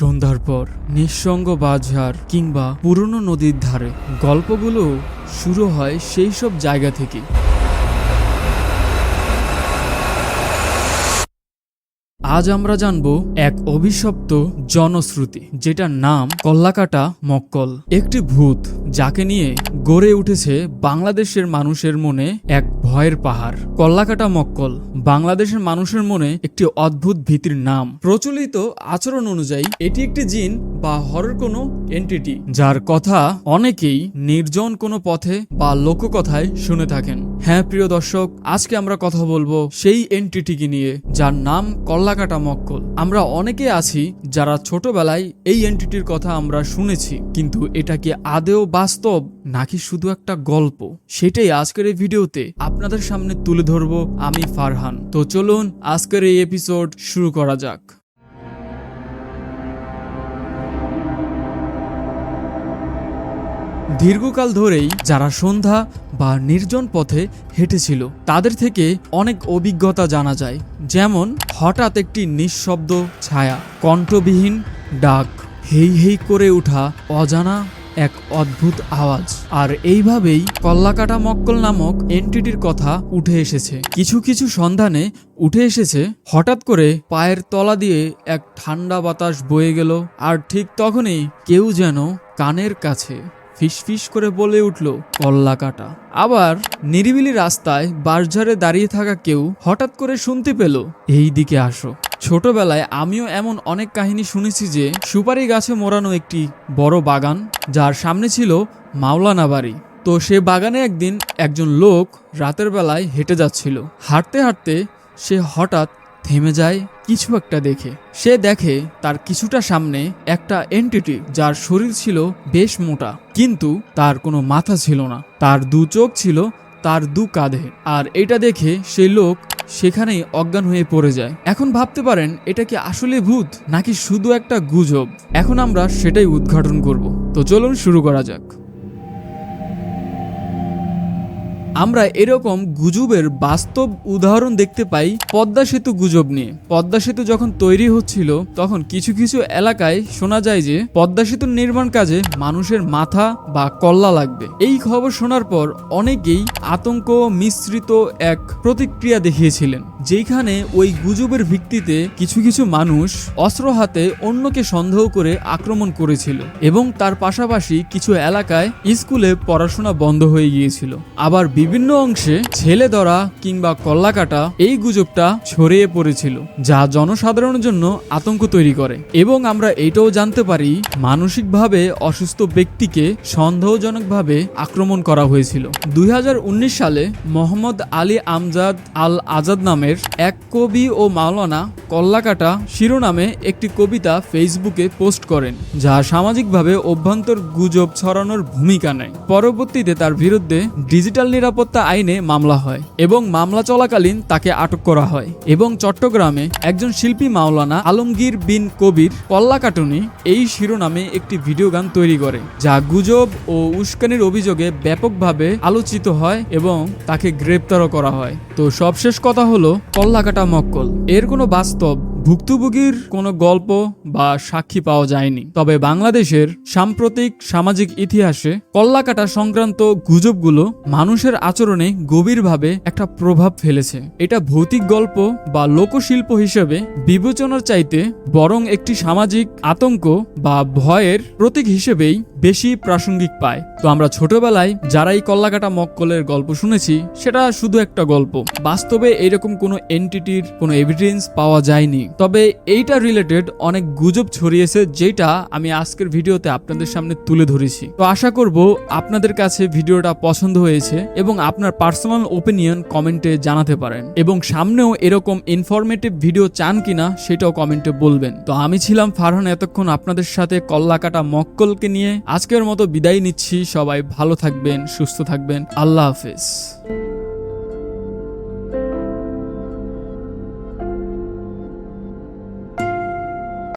সন্ধ্যার পর নিঃসঙ্গ বাজার কিংবা পুরনো নদীর ধারে গল্পগুলো শুরু হয় সেই সব জায়গা থেকে। আজ আমরা জানব এক অভিশপ্ত জনশ্রুতি, যেটার নাম কল্লাকাটা মক্কল। একটি ভূত যাকে নিয়ে গড়ে উঠেছে বাংলাদেশের মানুষের মনে এক ভয়ের পাহাড়, কল্লাকাটা মক্কল, বাংলাদেশের মানুষের মনে একটি অদ্ভুত ভীতির নাম। প্রচলিত আচরণ অনুযায়ী, এটি একটি জিন বা হরর কোনো এন্টিটি যার কথা অনেকেই নির্জন কোনো পথে বা লোককথায় শুনে থাকেন। হ্যাঁ প্রিয় দর্শক, আজকে আমরা কথা বলব সেই এন্টিটিকে নিয়ে, যার নাম কল্লাকাটা মক্কল। আমরা অনেকে আছি যারা ছোটবেলায় এই এন্টিটির কথা আমরা শুনেছি, কিন্তু এটা কি আদেও বাস্তব নাকি শুধু একটা গল্প? সেটাই আজকের এই ভিডিওতে। আপনাদের সামনে তুলে ধরবো আমি ফারহান। তো চলুন, আজকের এই এপিসোড শুরু করা যাক। দীর্ঘকাল ধরেই যারা সন্ধ্যা বা নির্জন পথে হেঁটেছিল, তাদের থেকে অনেক অভিজ্ঞতা জানা যায়। যেমন, হঠাৎ একটি নিঃশব্দ ছায়া, কণ্ঠবিহীন ডাক, হেই হেই করে ওঠা অজানা এক অদ্ভুত আওয়াজ। আর এইভাবেই কল্লাকাটা মক্কল নামক এন্টিটির কথা উঠে এসেছে। কিছু কিছু সন্ধানে উঠে এসেছে, হঠাৎ করে পায়ের তলা দিয়ে এক ঠান্ডা বাতাস বয়ে গেল, আর ঠিক তখনই কেউ যেন কানের কাছে ফিসফিস করে বলে উঠল কল্লা কাটা আবার নিরিবিলি রাস্তায় বাসঝাড়ে দাঁড়িয়ে থাকা কেউ হঠাৎ করে শুনতে পেল এই দিকে আসো। ছোটবেলায় আমিও এমন অনেক কাহিনী শুনেছি যে সুপারি গাছে মোড়ানো একটি বড় বাগান, যার সামনে ছিল মাওলানা বাড়ি। তো সে বাগানে একদিন একজন লোক রাতের বেলায় হেঁটে যাচ্ছিল। হাঁটতে হাঁটতে সে হঠাৎ থেমে যায়, কিছু একটা দেখে। সে দেখে তার কিছুটা সামনে একটা এন্টিটি যার শরীর ছিল বেশ মোটা, কিন্তু তার কোনো মাথা ছিল না। তার দু চোখ ছিল তার দু কাঁধে। আর এটা দেখে সেই লোক সেখানেই অজ্ঞান হয়ে পড়ে যায়। এখন ভাবতে পারেন, এটা কি আসলে ভূত, নাকি শুধু একটা গুজব? এখন আমরা সেটাই উদ্ঘাটন করব। তো চলুন শুরু করা যাক। আমরা এরকম গুজবের বাস্তব উদাহরণ দেখতে পাই পদ্মা সেতু গুজব নিয়ে। পদ্মা সেতু যখন তৈরি হচ্ছিল, তখন কিছু কিছু এলাকায় শোনা যায় যে, পদ্মা সেতুর নির্মাণ কাজে মানুষের মাথা বা কল্লা লাগবে। এই খবর শোনার পর অনেকেই আতঙ্ক মিশ্রিত এক প্রতিক্রিয়া দেখিয়েছিলেন যেখানে ওই গুজবের ভিত্তিতে কিছু কিছু মানুষ অস্ত্র হাতে অন্যকে সন্দেহ করে আক্রমণ করেছিল এবং তার পাশাপাশি কিছু এলাকায় স্কুলে পড়াশোনা বন্ধ হয়ে গিয়েছিল। আবার অংশে ছেলে ধরা কিংবা কল্লা কাটা এই গুজবটা ছড়িয়ে পড়েছিল, যা জনসাধারণের জন্য আতঙ্ক তৈরি করে। এবং আমরা এটাও জানতে পারি, মানসিকভাবে অসুস্থ ব্যক্তিকে সন্দেহজনকভাবে আক্রমণ করা হয়েছিল। দুই হাজার উনিশ সালে মোহাম্মদ আলী আমজাদ আল আজাদ নামের এক কবি ও মাওলানা কল্লাকাটা শিরোনামে একটি কবিতা ফেসবুকে পোস্ট করেন, যা সামাজিকভাবে অভ্যন্তর গুজব ছড়ানোর ভূমিকা নেয়। পরবর্তীতে তার বিরুদ্ধে ডিজিটাল নিরাপত্তা আইনে মামলা হয় এবং মামলা চলাকালীন তাকে আটক করা হয় এবং চট্টগ্রামে একজন শিল্পী মাওলানা আলমগীর বিন কবির কল্লাকাটুনি এই শিরোনামে একটি ভিডিও গান তৈরি করে, যা গুজব ও উস্কানির অভিযোগে ব্যাপকভাবে আলোচিত হয় এবং তাকে গ্রেপ্তারও করা হয়। তো সবশেষ কথা হলো কল্লাকাটা মক্কল। এর কোনো বাস্তব ভুক্তভোগীর কোনো গল্প বা সাক্ষী পাওয়া যায়নি। তবে বাংলাদেশের সাম্প্রতিক সামাজিক ইতিহাসে কল্লাকাটা সংক্রান্ত গুজবগুলো মানুষের আচরণে গভীরভাবে একটা প্রভাব ফেলেছে। এটা ভৌতিক গল্প বা লোকশিল্প হিসেবে বিবেচনার চাইতে বরং একটি সামাজিক আতঙ্ক বা ভয়ের প্রতীক হিসেবেই বেশি প্রাসঙ্গিক পায়। তো আমরা ছোটবেলায় যারা এই কল্লাকাটা মক্কলের গল্প শুনেছি, সেটা শুধু একটা গল্প। বাস্তবে এরকম কোনো এন্টিটির কোনো এভিডেন্স পাওয়া যায়নি। তবে এইটা রিলেটেড অনেক গুজব ছড়িয়েছে যেটা আমি আজকের ভিডিওতে আপনাদের সামনে তুলে ধরেছি। তো আশা করব আপনাদের কাছে ভিডিওটা পছন্দ হয়েছে এবং আপনার পার্সোনাল ওপিনিয়ন কমেন্টে জানাতে পারেন। এবং সামনেও এরকম ইনফরমেটিভ ভিডিও চান কিনা সেটাও কমেন্টে বলবেন। তো আমি ছিলাম ফারহান এতক্ষণ আপনাদের সাথে কল্লাকাটা মক্কলকে নিয়ে। আজকের মতো বিদায় নিচ্ছি। সবাই ভালো থাকবেন, সুস্থ থাকবেন। আল্লাহ হাফেজ।